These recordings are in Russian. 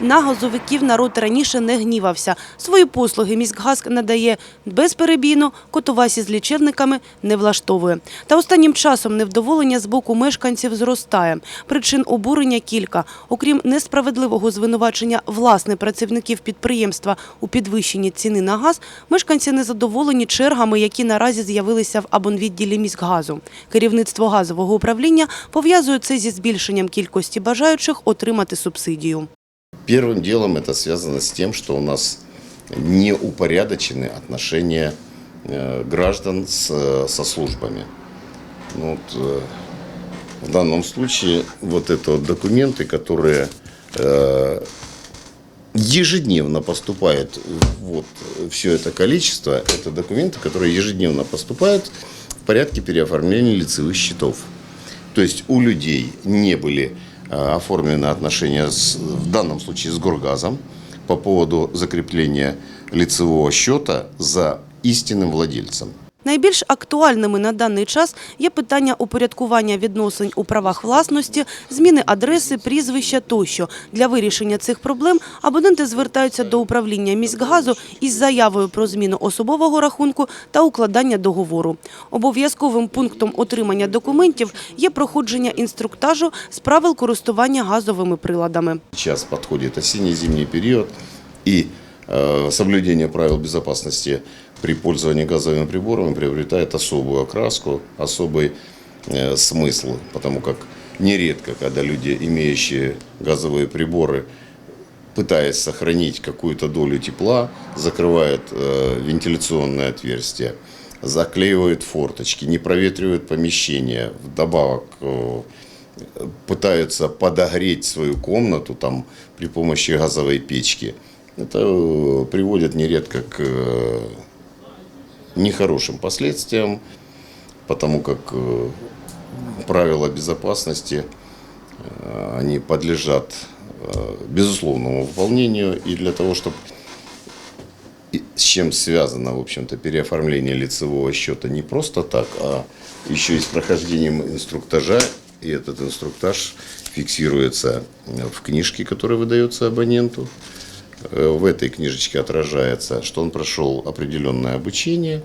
На газовиків народ раніше не гнівався. Свої послуги міськгаз надає безперебійно, котовасі з лічильниками не влаштовує. Та останнім часом невдоволення з боку мешканців зростає. Причин обурення кілька. Окрім несправедливого звинувачення власне працівників підприємства у підвищенні ціни на газ, мешканці незадоволені чергами, які наразі з'явилися в абонвідділі міськгазу. Керівництво газового управління пов'язує це зі збільшенням кількості бажаючих отримати субсидію. Первым делом это связано с тем, что у нас не упорядочены отношения э, граждан с, э, со службами. Ну, вот, э, в данном случае вот это вот документы, которые э, ежедневно поступают, вот все это количество, это документы, которые ежедневно поступают в порядке переоформления лицевых счетов. То есть у людей не были оформлены отношения с, в данном случае с Горгазом по поводу закрепления лицевого счета за истинным владельцем. Найбільш актуальними на даний час є питання упорядкування відносин у правах власності, зміни адреси, прізвища тощо. Для вирішення цих проблем абоненти звертаються до управління міськгазу із заявою про зміну особового рахунку та укладання договору. Обов'язковим пунктом отримання документів є проходження інструктажу з правил користування газовими приладами. Сейчас подходит осенне-зимний период, и э, соблюдение правил безопасности при пользовании газовыми приборами приобретает особую окраску, особый э, смысл, потому как нередко, когда люди, имеющие газовые приборы, пытаясь сохранить какую-то долю тепла, закрывают э, вентиляционные отверстия, заклеивают форточки, не проветривают помещение, вдобавок э, пытаются подогреть свою комнату там при помощи газовой печки. Это э, приводит нередко к э, нехорошим последствиям, потому как э, правила безопасности они подлежат безусловному выполнению и для того, чтобы с чем связано, в общем-то, переоформление лицевого счета не просто так, а еще и с прохождением инструктажа. И этот инструктаж фиксируется в книжке, которая выдается абоненту. Э, В этой книжечке отражается, что он прошел определенное обучение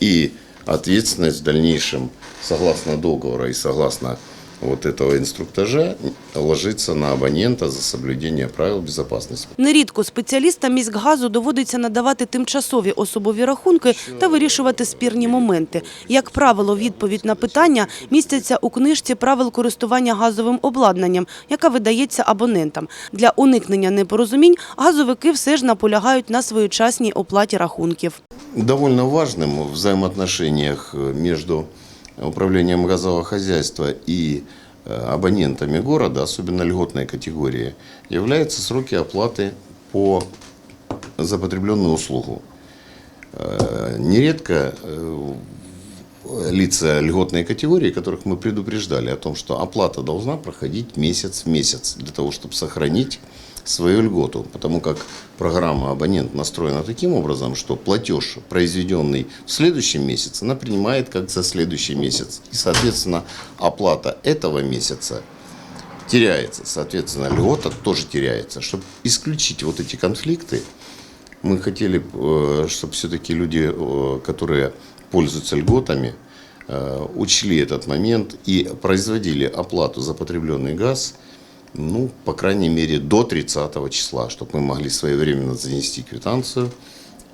и ответственность в дальнейшем, согласно договора и согласно вот этого инструктажа, ложится на абонента за соблюдение правил безопасности. Нерідко спеціалістам міськгазу доводиться надавати тимчасові особові рахунки та вирішувати спірні моменти. Як правило, відповідь на питання містяться у книжці правил користування газовим обладнанням, яка видається абонентам. Для уникнення непорозумінь газовики все ж наполягають на своєчасній оплаті рахунків. Довольно важным в взаимоотношениях между управлением газового хозяйства и э, абонентами города, особенно льготной категории, являются сроки оплаты по за потребленную услугу. Э, Нередко э, лица льготной категории, которых мы предупреждали о том, что оплата должна проходить месяц в месяц для того, чтобы сохранить свою льготу, потому как программа абонент настроена таким образом, что платеж, произведенный в следующем месяце, она принимает как за следующий месяц. И, соответственно, оплата этого месяца теряется. Соответственно, льгота тоже теряется. Чтобы исключить вот эти конфликты, мы хотели, чтобы все-таки люди, э, которые пользуются льготами, э, учли этот момент и производили оплату за потребленный газ, ну, по крайней мере, до 30 числа, чтобы мы могли своевременно занести квитанцию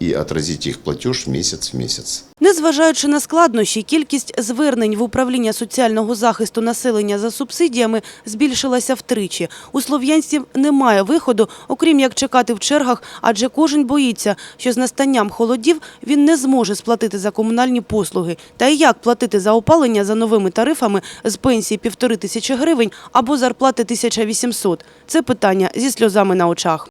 и отразить их платеж месяц в месяц. Незважаючи на складнощі, кількість звернень в управління соціального захисту населення за субсидіями збільшилася втричі. У слов'янців немає виходу, окрім як чекати в чергах, адже кожен боїться, що з настанням холодів він не зможе сплатити за комунальні послуги. Та й як платити за опалення за новими тарифами з пенсії півтори тисячі гривень або зарплати 1800 – це питання зі сльозами на очах.